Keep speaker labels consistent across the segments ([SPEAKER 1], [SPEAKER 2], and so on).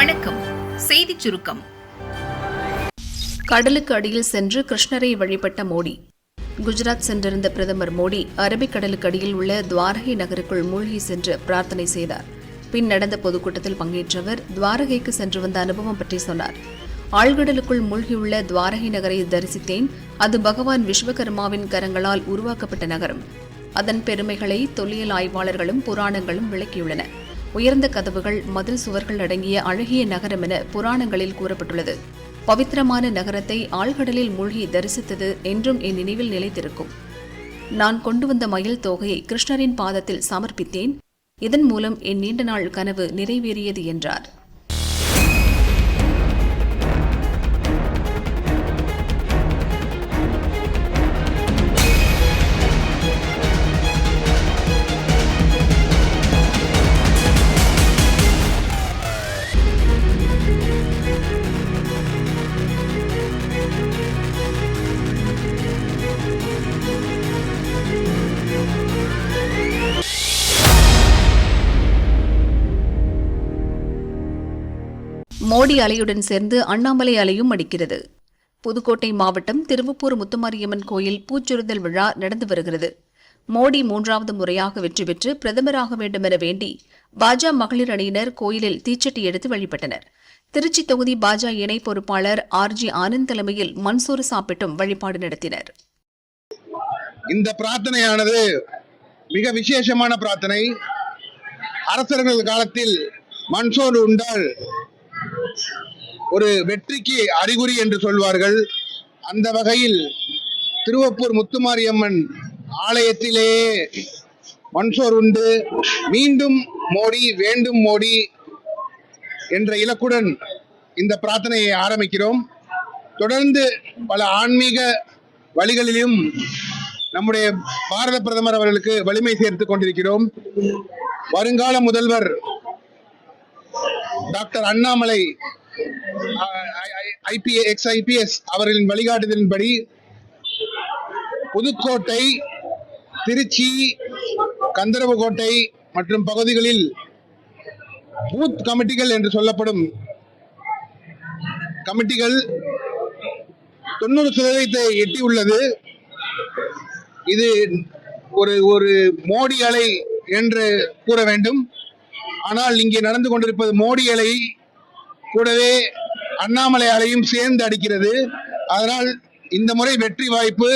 [SPEAKER 1] வணக்கம். செய்தி சுருக்கம்.
[SPEAKER 2] கடலுக்கு அடியில் சென்று கிருஷ்ணரை வழிபட்ட மோடி. குஜராத் சென்றிருந்த பிரதமர் மோடி அரபிக்கடலுக்கு அடியில் உள்ள துவாரகை நகருக்குள் மூழ்கி சென்று பிரார்த்தனை செய்தார். பின் நடந்த பொதுக்கூட்டத்தில் பங்கேற்றவர் துவாரகைக்கு சென்று வந்த அனுபவம் பற்றி சொன்னார். ஆழ்கடலுக்குள் மூழ்கியுள்ள துவாரகை நகரை தரிசித்தேன். அது பகவான் விஸ்வகர்மாவின் கரங்களால் உருவாக்கப்பட்ட நகரம். அதன் பெருமைகளை தொல்லியல் ஆய்வாளர்களும் புராணங்களும் விளக்கியுள்ளன. உயர்ந்த கதவுகள் மதில் சுவர்கள் அடங்கிய அழகிய நகரம் என புராணங்களில் கூறப்பட்டுள்ளது. பவித்திரமான நகரத்தை ஆழ்கடலில் மூழ்கி தரிசித்தது என்றும் என் நினைவில் நிலைத்திருக்கும். நான் கொண்டு வந்த மயில் தோகையை கிருஷ்ணரின் பாதத்தில் சமர்ப்பித்தேன். இதன் மூலம் என் நீண்ட நாள் கனவு நிறைவேறியது என்றார். மோடி அலையுடன் சேர்ந்து அண்ணாமலை அலையும் அடிக்கிறது. புதுக்கோட்டை மாவட்டம் திருவப்பூர் முத்துமாரியம்மன் கோயில் பூச்சுறுதல் விழா நடந்து வருகிறது. மோடி மூன்றாவது முறையாக வெற்றி பெற்று பிரதமராக வேண்டும் என வேண்டி பாஜக மகளிர் அணியினர் கோயிலில் தீச்சட்டி எடுத்து வழிபட்டனர். திருச்சி தொகுதி பாஜக இணை பொறுப்பாளர் ஆர் ஜி ஆனந்த் தலைமையில் மன்சூர் சாப்பிட்டும் வழிபாடு நடத்தினர்.
[SPEAKER 3] இந்த பிரார்த்தனையானது மிக விசேஷமான பிரார்த்தனை. அரசர்கள் காலத்தில் மன்சோர் உண்டால் ஒரு வெற்றிக்கு அறிகுறி என்று சொல்வார்கள். அந்த வகையில் திருவப்பூர் முத்துமாரியம்மன் ஆலயத்திலேயே மன்சோர் உண்டு. மீண்டும் மோடி வேண்டும் மோடி என்ற இலக்குடன் இந்த பிரார்த்தனையை ஆரம்பிக்கிறோம். தொடர்ந்து பல ஆன்மீக வழிகளிலும் நம்முடைய பாரத பிரதமர் அவர்களுக்கு வலிமை சேர்த்து கொண்டிருக்கிறோம். வருங்கால முதல்வர் டாக்டர் அண்ணாமலை ஐபிஏ எக்ஸ் ஐபிஎஸ் அவர்களின் வழிகாட்டுதலின்படி புதுக்கோட்டை திருச்சி கந்தரவகோட்டை மற்றும் பகுதிகளில் பூத் கமிட்டிகள் என்று சொல்லப்படும் கமிட்டிகள் தொண்ணூறு சதவீதத்தை எட்டியுள்ளது. இது ஒரு ஒரு மோடி அலை என்று கூற வேண்டும். ஆனால் இங்கே நடந்து கொண்டிருப்பது மோடி அலை கூடவே அண்ணாமலை அலையும் சேர்ந்து அடிக்கிறது. அதனால் இந்த முறை வெற்றி வாய்ப்பு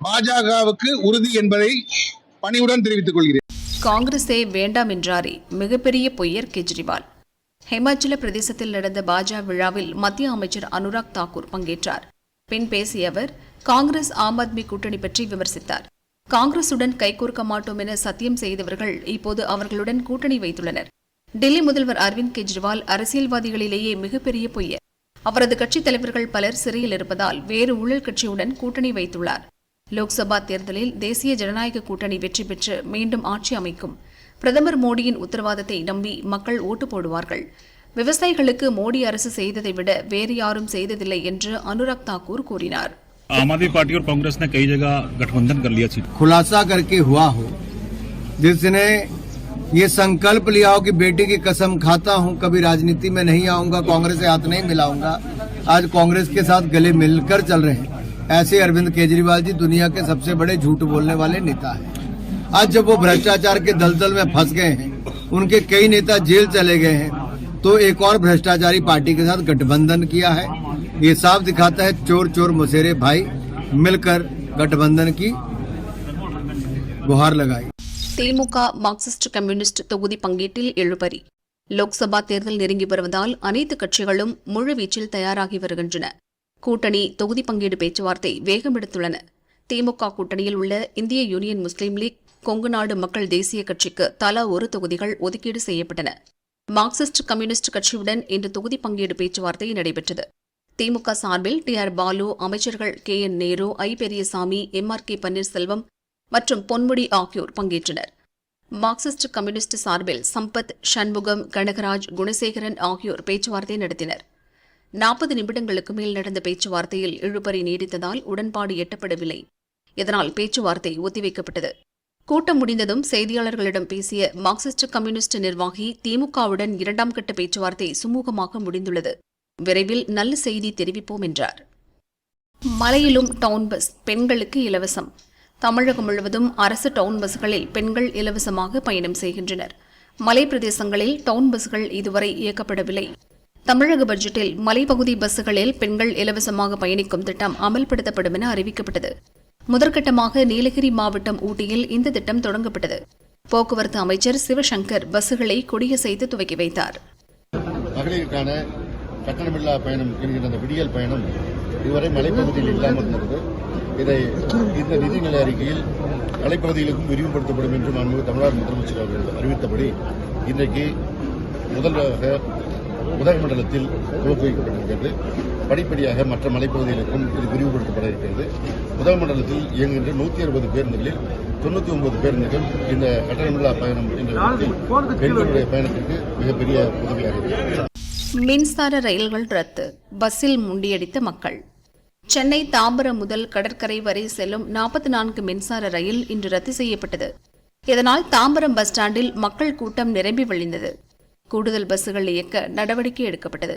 [SPEAKER 3] பாஜகவுக்கு உறுதி என்பதை பணிவுடன் தெரிவித்துக் கொள்கிறேன்.
[SPEAKER 2] காங்கிரஸே வேண்டாம் என்றாரே மிகப்பெரிய பொய்யர் கெஜ்ரிவால். ஹிமாச்சல பிரதேசத்தில் நடந்த பாஜ விழாவில் மத்திய அமைச்சர் அனுராக் தாக்கூர் பங்கேற்றார். பின் பேசிய அவர் காங்கிரஸ் ஆம் ஆத்மி கூட்டணி பற்றி விமர்சித்தார். காங்கிரசுடன் கைகோர்க்க மாட்டோம் என சத்தியம் செய்தவர்கள் இப்போது அவர்களுடன் கூட்டணி வைத்துள்ளனர். டெல்லி முதல்வர் அரவிந்த் கெஜ்ரிவால் அரசியல்வாதிகளிலேயே மிகப்பெரிய பொய்யர் அவரது கட்சித் தலைவர்கள் பலர் சிறையில் இருப்பதால் வேறு ஊழல் கட்சியுடன் கூட்டணி வைத்துள்ளார் லோக்சபா தேர்தலில் தேசிய ஜனநாயக கூட்டணி வெற்றி பெற்று மீண்டும் ஆட்சி அமைக்கும் பிரதமர் மோடியின் உத்தரவாதத்தை நம்பி மக்கள் ஓட்டு போடுவார்கள் விவசாயிகளுக்கு மோடி அரசு செய்ததை விட வேறு யாரும் செய்ததில்லை என்று அனுராக் தாக்கூர் கூறினார்
[SPEAKER 4] आम आदमी पार्टी और कांग्रेस ने कई जगह गठबंधन कर लिया सीट
[SPEAKER 5] खुलासा करके हुआ हो जिसने ये संकल्प लिया हो कि बेटी की कसम खाता हूँ, कभी राजनीति में नहीं आऊँगा, कांग्रेस से हाथ नहीं मिलाऊँगा। आज कांग्रेस के साथ गले मिलकर चल रहे हैं। ऐसे अरविंद केजरीवाल जी दुनिया के सबसे बड़े झूठ बोलने वाले नेता हैं। आज जब वो भ्रष्टाचार के दलदल में फंस गए हैं, उनके कई नेता जेल चले गए हैं तो एक और भ्रष्टाचारी पार्टी के साथ गठबंधन किया है। ये साफ़ दिखाता है चोर चोर मुसेरे भाई मिलकर गठबंधन की गुहार लगाई।
[SPEAKER 2] திமுக மார்க்சிஸ்ட் கம்யூனிஸ்ட் தொகுதி பங்கீட்டில் எழுபறி. லோக்சபா தேர்தல் நெருங்கி வருவதால் அனைத்து கட்சிகளும் முழுவீச்சில் தயாராகி வருகின்றன. கூட்டணி தொகுதி பங்கீடு பேச்சுவார்த்தை வேகமெடுத்துள்ளன திமுக கூட்டணியில் உள்ள இந்திய யூனியன் முஸ்லீம் லீக் கொங்கு நாடு மக்கள் தேசிய கட்சிக்கு தலா ஒரு தொகுதிகள் ஒதுக்கீடு செய்யப்பட்டன. மார்க்சிஸ்ட் கம்யூனிஸ்ட் கட்சியுடன் இன்று தொகுதி பங்கீடு பேச்சுவார்த்தை நடைபெற்றது. திமுக சார்பில் டி ஆர் பாலு அமைச்சர்கள் K N Nehru I Periyasamy M R K Panneerselvam மற்றும் பொன்முடி ஆகியோர் பங்கேற்றனர். மார்க்சிஸ்ட் கம்யூனிஸ்ட் சார்பில் சம்பத் சண்முகம் கனகராஜ் குணசேகரன் ஆகியோர் பேச்சுவார்த்தை நடத்தினர். நாற்பது நிமிடங்களுக்கு மேல் நடந்த பேச்சுவார்த்தையில் இழுபறி நீடித்ததால் உடன்பாடு எட்டப்படவில்லை. இதனால் பேச்சுவார்த்தை ஒத்திவைக்கப்பட்டது. கூட்டம் முடிந்ததும் செய்தியாளர்களிடம் பேசிய மார்க்சிஸ்ட் கம்யூனிஸ்ட் நிர்வாகி திமுகவுடன் இரண்டாம் கட்ட பேச்சுவார்த்தை சுமூகமாக முடிந்துள்ளது. விரைவில் நல்ல செய்தி தெரிவிப்போம் என்றார். மலையிலும் டவுன் பஸ் பெண்களுக்கு இலவசம். தமிழகம் முழுவதும் அரசு டவுன் பஸ்களில் பெண்கள் இலவசமாக பயணம் செய்கின்றனர். மலை பிரதேசங்களில் டவுன் பஸ்கள் இதுவரை இயக்கப்படவில்லை. தமிழக பட்ஜெட்டில் மலைப்பகுதி பஸ்களில் பெண்கள் இலவசமாக பயணிக்கும் திட்டம் அமல்படுத்தப்படும் என அறிவிக்கப்பட்டது. முதற்கட்டமாக நீலகிரி மாவட்டம் ஊட்டியில் இந்த திட்டம் தொடங்கப்பட்டது. போக்குவரத்து அமைச்சர் சிவசங்கர் பஸ்களை கொடியசைத்து துவக்கி வைத்தார்.
[SPEAKER 6] மகளிருக்கான கட்டணமில்லா பயணம் என்கிற அந்த விடியல் பயணம் இதுவரை மலைப்பகுதியில் இல்லாமல் இருந்தது. இதை இந்த நிதிநிலை அறிக்கையில் மலைப்பகுதிகளுக்கும் விரிவுபடுத்தப்படும் என்று மாண்பு தமிழ்நாடு முதலமைச்சர் அவர்கள் அறிவித்தபடி இன்றைக்கு முதல்வராக உதகமண்டலத்தில் துவக்கி வைக்கப்பட்டிருக்கிறது. படிப்படியாக மற்ற மலைப்பகுதிகளுக்கும் இது விரிவுபடுத்தப்பட இருக்கிறது. உதகமண்டலத்தில் இயங்குகின்ற நூற்றி அறுபது பேருந்துகளில் தொண்ணூற்றி ஒன்பது பேருந்துகள் இந்த கட்டணமில்லா பயணம் என்ற பெண்களுடைய பயணத்திற்கு மிகப்பெரிய உதவியாக இருக்கிறது.
[SPEAKER 2] மின்சார ரயில்கள் ரத்து. பஸ்ஸில் முண்டியடித்த மக்கள். சென்னை தாம்பரம் முதல் கடற்கரை வரை செல்லும் நாற்பத்தி நான்கு மின்சார ரயில் இன்று ரத்து செய்யப்பட்டது. இதனால் தாம்பரம் பஸ் ஸ்டாண்டில் மக்கள் கூட்டம் நிரம்பி வழிந்தது. கூடுதல் பஸ்ஸுகள் இயக்க நடவடிக்கை எடுக்கப்பட்டது.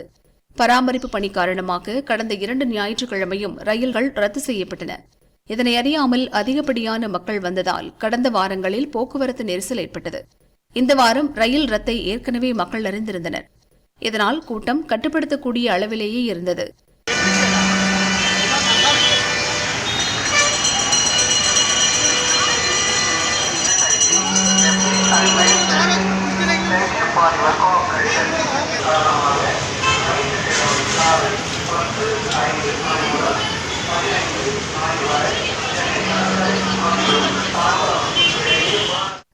[SPEAKER 2] பராமரிப்பு பணி காரணமாக கடந்த இரண்டு ஞாயிற்றுக்கிழமையும் ரயில்கள் ரத்து செய்யப்பட்டன. இதனை அறியாமல் அதிகப்படியான மக்கள் வந்ததால் கடந்த வாரங்களில் போக்குவரத்து நெரிசல் ஏற்பட்டது. இந்த வாரம் ரயில் ரத்தை ஏற்கனவே மக்கள் அறிந்திருந்தனர். இதனால் கூட்டம் கட்டுப்படுத்தக்கூடிய அளவிலேயே இருந்தது.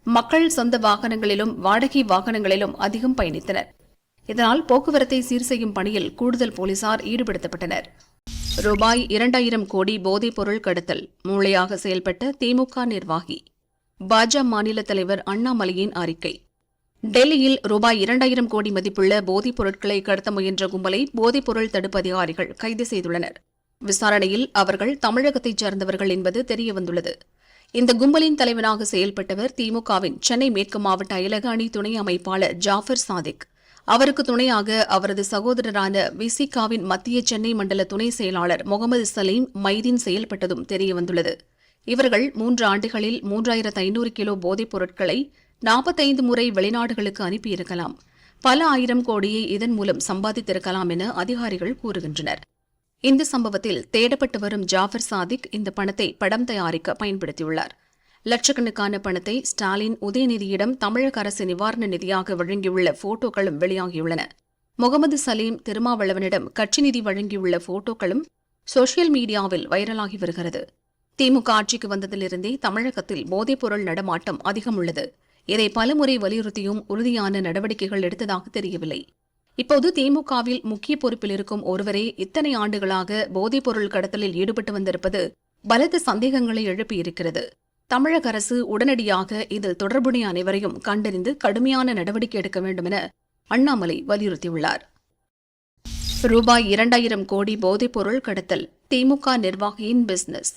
[SPEAKER 2] மக்கள் சொந்த வாகனங்களிலும் வாடகை வாகனங்களிலும் அதிகம் பயணித்தனர். இதனால் போக்குவரத்தை சீர் செய்யும் பணியில் கூடுதல் போலீசார் ஈடுபடுத்தப்பட்டனர். ரூபாய் இரண்டாயிரம் கோடி போதைப் பொருள் கடத்தல் மூளையாக செயல்பட்ட திமுக நிர்வாகி. பாஜ மாநில தலைவர் அண்ணாமலையின் அறிக்கை. டெல்லியில் ரூபாய் இரண்டாயிரம் கோடி மதிப்புள்ள போதைப் பொருட்களை கடத்த முயன்ற கும்பலை போதைப் பொருள் தடுப்பு அதிகாரிகள் கைது செய்துள்ளனர். விசாரணையில் அவர்கள் தமிழகத்தைச் சேர்ந்தவர்கள் என்பது தெரியவந்துள்ளது. இந்த கும்பலின் தலைவனாக செயல்பட்டவர் திமுகவின் சென்னை மேற்கு மாவட்ட அயலக அணி துணை அமைப்பாளர் ஜாஃபர் சாதிக். அவருக்கு துணையாக அவரது சகோதரரான விசிகாவின் மத்திய சென்னை மண்டல துணை செயலாளர் முகமது சலீம் மைதீன் செயல்பட்டதும் தெரியவந்துள்ளது. இவர்கள் மூன்று ஆண்டுகளில் மூன்றாயிரத்து ஐநூறு கிலோ போதைப் பொருட்களை நாற்பத்தைந்து முறை வெளிநாடுகளுக்கு அனுப்பியிருக்கலாம். பல ஆயிரம் கோடியை இதன் மூலம் சம்பாதித்திருக்கலாம் என அதிகாரிகள் கூறுகின்றனர். இந்த சம்பவத்தில் தேடப்பட்டு வரும் ஜாஃபர் சாதிக் இந்த பணத்தை படம் தயாரிக்க பயன்படுத்தியுள்ளார். லட்சக்கணக்கான பணத்தை ஸ்டாலின் உதயநிதியிடம் தமிழக அரசு நிவாரண நிதியாக வழங்கியுள்ள போட்டோக்களும் வெளியாகியுள்ளன. முகமது சலீம் திருமாவளவனிடம் கட்சி நிதி வழங்கியுள்ள போட்டோக்களும் சோசியல் மீடியாவில் வைரலாகி வருகிறது. திமுக ஆட்சிக்கு வந்ததிலிருந்தே தமிழகத்தில் போதைப்பொருள் நடமாட்டம் அதிகம் உள்ளது இதை பலமுறை வலியுறுத்தியும் உறுதியான நடவடிக்கைகள் எடுத்ததாக தெரியவில்லை. இப்போது திமுகவில் முக்கிய பொறுப்பில் இருக்கும் ஒருவரே இத்தனை ஆண்டுகளாக போதைப்பொருள் கடத்தலில் ஈடுபட்டு வந்திருப்பது பலத்த சந்தேகங்களை எழுப்பியிருக்கிறது. தமிழக அரசு உடனடியாக இதில் தொடர்புடைய அனைவரையும் கண்டறிந்து கடுமையான நடவடிக்கை எடுக்க வேண்டும் என அண்ணாமலை வலியுறுத்தியுள்ளார். ரூபாய் இரண்டாயிரம் கோடி போதைப்பொருள் கடத்தல் திமுக நிர்வாகியின் பிசினஸ்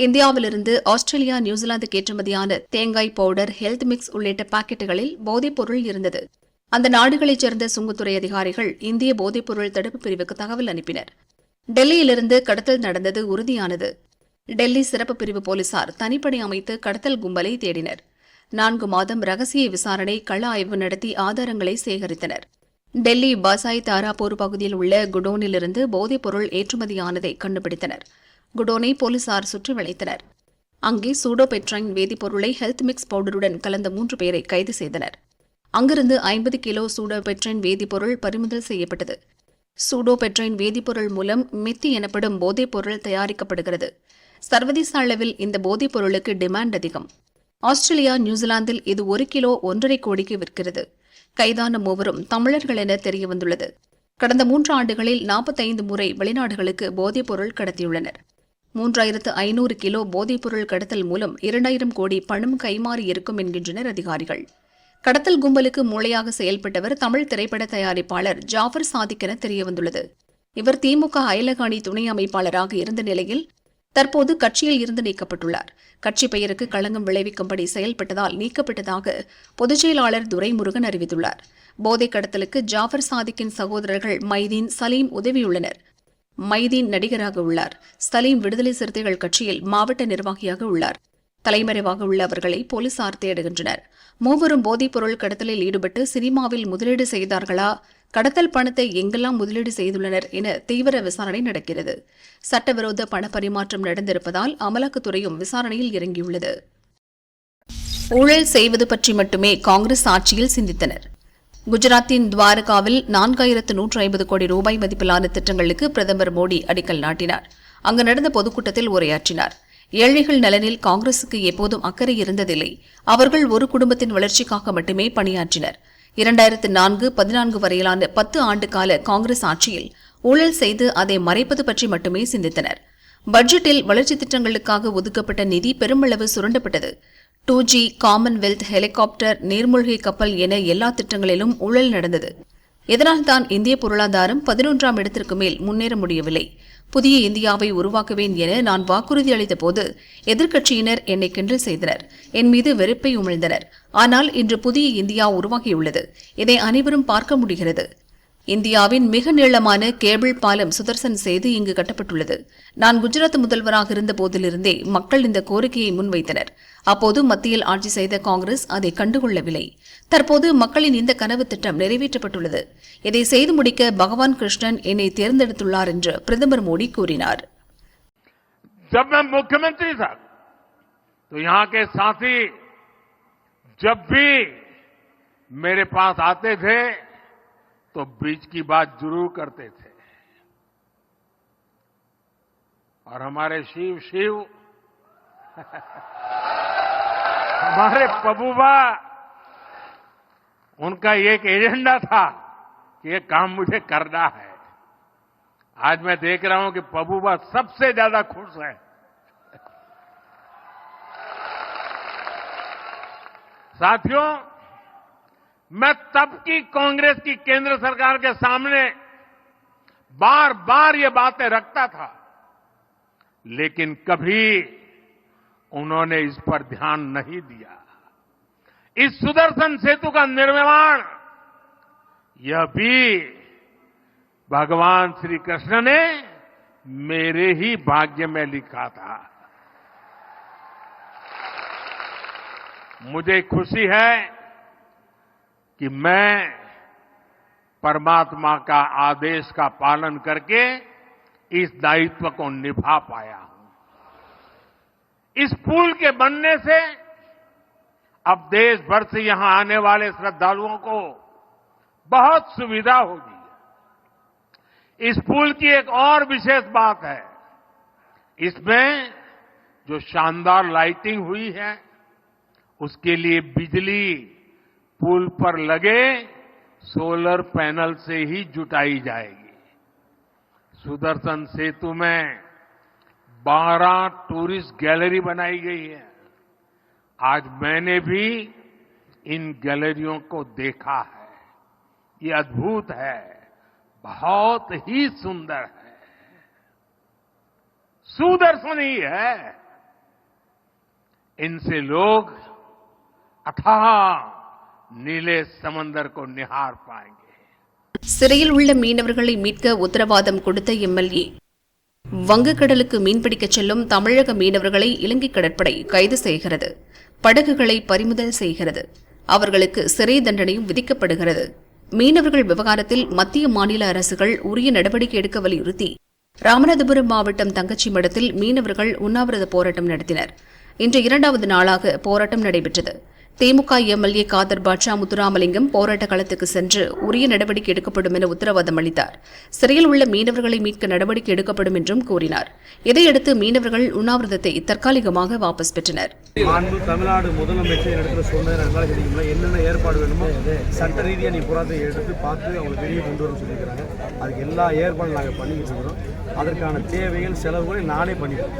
[SPEAKER 2] இந்தியாவிலிருந்து ஆஸ்திரேலியா நியூசிலாந்துக்கு ஏற்றுமதியான தேங்காய் பவுடர் ஹெல்த் மிக்ஸ் உள்ளிட்ட பாக்கெட்டுகளில் போதைப்பொருள் இருந்தது. அந்த நாடுகளைச் சேர்ந்த சுங்கத்துறை அதிகாரிகள் இந்திய போதைப்பொருள் தடுப்பு பிரிவுக்கு தகவல் அனுப்பினர். டெல்லியிலிருந்து கடத்தல் நடந்தது உறுதியானது. டெல்லி சிறப்பு பிரிவு போலீசார் தனிப்படை அமைத்து கடத்தல் கும்பலை தேடினர். நான்கு மாதம் ரகசிய விசாரணை கள ஆய்வு நடத்தி ஆதாரங்களை சேகரித்தனர். டெல்லி பாசாய் தாராபூர் பகுதியில் உள்ள குடோனிலிருந்து போதைப்பொருள் ஏற்றுமதியானதை கண்டுபிடித்தனர். குடோனை போலீசார் சுற்றி வளைத்தனர். அங்கே சூடோபெட்ரைன் வேதிப்பொருளை ஹெல்த் மிக்ஸ் பவுடருடன் கலந்த மூன்று பேரை கைது செய்தனர். அங்கிருந்து ஐம்பது கிலோ சூடோபெட்ரைன் வேதிப்பொருள் பறிமுதல் செய்யப்பட்டது. சூடோபெட்ரைன் வேதிப்பொருள் மூலம் மித்தி எனப்படும் போதைப்பொருள் தயாரிக்கப்படுகிறது. சர்வதேச அளவில் இந்த போதைப்பொருளுக்கு டிமாண்ட் அதிகம். ஆஸ்திரேலியா நியூசிலாந்தில் இது ஒரு கிலோ ஒன்றரை கோடிக்கு விற்கிறது. கைதான மூவரும் தமிழர்கள் என தெரியவந்துள்ளது. கடந்த மூன்று ஆண்டுகளில் நாற்பத்தைந்து முறை வெளிநாடுகளுக்கு போதைப்பொருள் கடத்தியுள்ளனர். மூன்றாயிரத்து ஐநூறு கிலோ போதைப்பொருள் கடத்தல் மூலம் இரண்டாயிரம் கோடி பணம் கைமாறி இருக்கும் என்கின்றனர் அதிகாரிகள். கடத்தல் கும்பலுக்கு மூளையாக செயல்பட்டவர் தமிழ் திரைப்பட தயாரிப்பாளர் ஜாஃபர் சாதிக் என தெரியவந்துள்ளது. இவர் திமுக அயலகாணி துணை அமைப்பாளராக இருந்த நிலையில் தற்போது கட்சியில் இருந்து நீக்கப்பட்டுள்ளார். கட்சி பெயருக்கு களங்கம் விளைவிக்கும்படி செயல்பட்டதால் நீக்கப்பட்டதாக பொதுச் செயலாளர் துரைமுருகன் அறிவித்துள்ளார். போதை கடத்தலுக்கு ஜாஃபர் சாதிக்கின் சகோதரர்கள் மைதீன் சலீம் உதவியுள்ளனர். மைதீன் நடிகராக உள்ளார். சலீம் விடுதலை சிறுத்தைகள் கட்சியில் மாவட்ட நிர்வாகியாக உள்ளார். தலைமறைவாக உள்ள அவர்களை போலீசார் தேடுகின்றனர். மூவரும் போதைப்பொருள் கடத்தலில் ஈடுபட்டு சினிமாவில் முதலீடு செய்தார்களா? கடத்தல் பணத்தை எங்கெல்லாம் முதலீடு செய்துள்ளனர் என தீவிர விசாரணை நடக்கிறது. சட்டவிரோத பண பரிமாற்றம் நடந்திருப்பதால் அமலாக்கத்துறையும் விசாரணையில் இறங்கியுள்ளது. ஊழல் செய்வது பற்றி மட்டுமே காங்கிரஸ் ஆட்சியில் சிந்தித்தனர். குஜராத்தின் துவாரகாவில் நான்காயிரத்து நூற்று ஐம்பது கோடி ரூபாய் மதிப்பிலான திட்டங்களுக்கு பிரதமர் மோடி அடிக்கல் நாட்டினார். அங்கு நடந்த பொதுக்கூட்டத்தில் உரையாற்றினார். ஏழைகள் நலனில் காங்கிரசுக்கு எப்போதும் அக்கறை இருந்ததில்லை. அவர்கள் ஒரு குடும்பத்தின் வளர்ச்சிக்காக மட்டுமே பணியாற்றினர். இரண்டாயிரத்து நான்கு பதினான்கு வரையிலான பத்து ஆண்டு கால காங்கிரஸ் ஆட்சியில் ஊழல் செய்து அதை மறைப்பது பற்றி மட்டுமே சிந்தித்தனர். பட்ஜெட்டில் வளர்ச்சித் திட்டங்களுக்காக ஒதுக்கப்பட்ட நிதி பெருமளவு சுரண்டப்பட்டது. டூ ஜி காமன்வெல்த் ஹெலிகாப்டர் நீர்மூழ்கி கப்பல் என எல்லா திட்டங்களிலும் ஊழல் நடந்தது. இதனால்தான் இந்திய பொருளாதாரம் பதினொன்றாம் இடத்திற்கு மேல் முன்னேற முடியவில்லை. புதிய இந்தியாவை உருவாக்குவேன் என நான் வாக்குறுதி அளித்த போது எதிர்க்கட்சியினர் என்னை கிண்டல் செய்தனர். என் மீது வெறுப்பை உமிழ்ந்தனர். ஆனால் இன்று புதிய இந்தியா உருவாகியுள்ளது. இதை அனைவரும் பார்க்க முடிகிறது. இந்தியாவின் மிக நீளமான கேபிள் பாலம் சுதர்சன் செய்து இங்கு கட்டப்பட்டுள்ளது. நான் குஜராத் முதல்வராக இருந்த போதிலிருந்தே மக்கள் இந்த கோரிக்கையை முன்வைத்தனர். அப்போது மத்தியில் ஆட்சி செய்த காங்கிரஸ் அதை கண்டுகொள்ளவில்லை தற்போது மக்களின் இந்த கனவு திட்டம் நிறைவேற்றப்பட்டுள்ளது இதை செய்து முடிக்க பகவான் கிருஷ்ணன் என்னை தேர்ந்தெடுத்துள்ளார் என்று பிரதமர் மோடி கூறினார்
[SPEAKER 7] जब मैं मुख्यमंत्री था तो यहां के साथी जब भी मेरे पास आते थे तो ब्रिज की बात जरूर करते थे और हमारे शिव शिव हमारे पबूबा, उनका एक एजेंडा था कि ये काम मुझे करना है। आज मैं देख रहा हूँ कि पबूबा सबसे ज़्यादा खुश है। साथियों, मैं तब की कांग्रेस की केंद्र सरकार के सामने बार बार ये बातें रखता था, लेकिन कभी उन्होंने इस पर ध्यान नहीं दिया। इस सुदर्शन सेतु का निर्माण, यह भी भगवान श्री कृष्ण ने मेरे ही भाग्य में लिखा था। मुझे खुशी है कि मैं परमात्मा का आदेश का पालन करके इस दायित्व को निभा पाया इस पुल के बनने से अब देश भर से यहाँ आने वाले श्रद्धालुओं को बहुत सुविधा होगी। इस पुल की एक और विशेष बात है। इसमें जो शानदार लाइटिंग हुई है, उसके लिए बिजली पुल पर लगे सोलर पैनल से ही जुटाई जाएगी। सुदर्शन सेतु में 12 टूरिस्ट गैलरी बनाई गई है आज मैंने भी इन गैलरियों को देखा है ये अद्भुत है बहुत ही सुंदर है सुदर्शन ही है इनसे लोग अथाह नीले समंदर को निहार पाएंगे
[SPEAKER 2] சிறையில் உள்ள மீனவர்களை மீட்க உத்தரவாதம் கொடுத்த எம்எல்ஏ வங்கக்கடலுக்கு மீன்பிடிக்கச் செல்லும் தமிழக மீனவர்களை இலங்கை கடற்படை கைது செய்கிறது. படகுகளை பறிமுதல் செய்கிறது. அவர்களுக்கு சிறை தண்டனையும் விதிக்கப்படுகிறது. மீனவர்கள் விவகாரத்தில் மத்திய மாநில அரசுகள் உரிய நடவடிக்கை எடுக்க வலியுறுத்தி ராமநாதபுரம் மாவட்டம் தங்கச்சி மடத்தில் மீனவர்கள் உண்ணாவிரத போராட்டம் நடத்தினர். இன்று இரண்டாவது நாளாக போராட்டம் நடைபெற்றது. திமுக எம்எல்ஏ காதர் பாட்சா முத்துராமலிங்கம் போராட்ட களத்துக்கு சென்று உரிய நடவடிக்கை எடுக்கப்படும் என உத்தரவாதம் அளித்தார். சிறையில் உள்ள மீனவர்களை மீட்க நடவடிக்கை எடுக்கப்படும் என்றும் கூறினார். இதையடுத்து மீனவர்கள் உண்ணாவிரதத்தை தற்காலிகமாக வாபஸ் பெற்றனர்.
[SPEAKER 8] தமிழ்நாடு முதலமைச்சர் எடுக்கிற சூழ்நிலை என்னென்ன ஏற்பாடு வேணுமோ சட்ட ரீதியாக நீ புறாத்தை எடுத்து பார்த்து அவங்களை வெளியே கொண்டு வரும் சொல்லியிருக்கிறாங்க. அதுக்கு எல்லா ஏற்பாடும் நாங்கள் பண்ணிக்கிட்டு இருக்கிறோம். அதற்கான தேவைகள் செலவுகளை நானே பண்ணிடுறேன்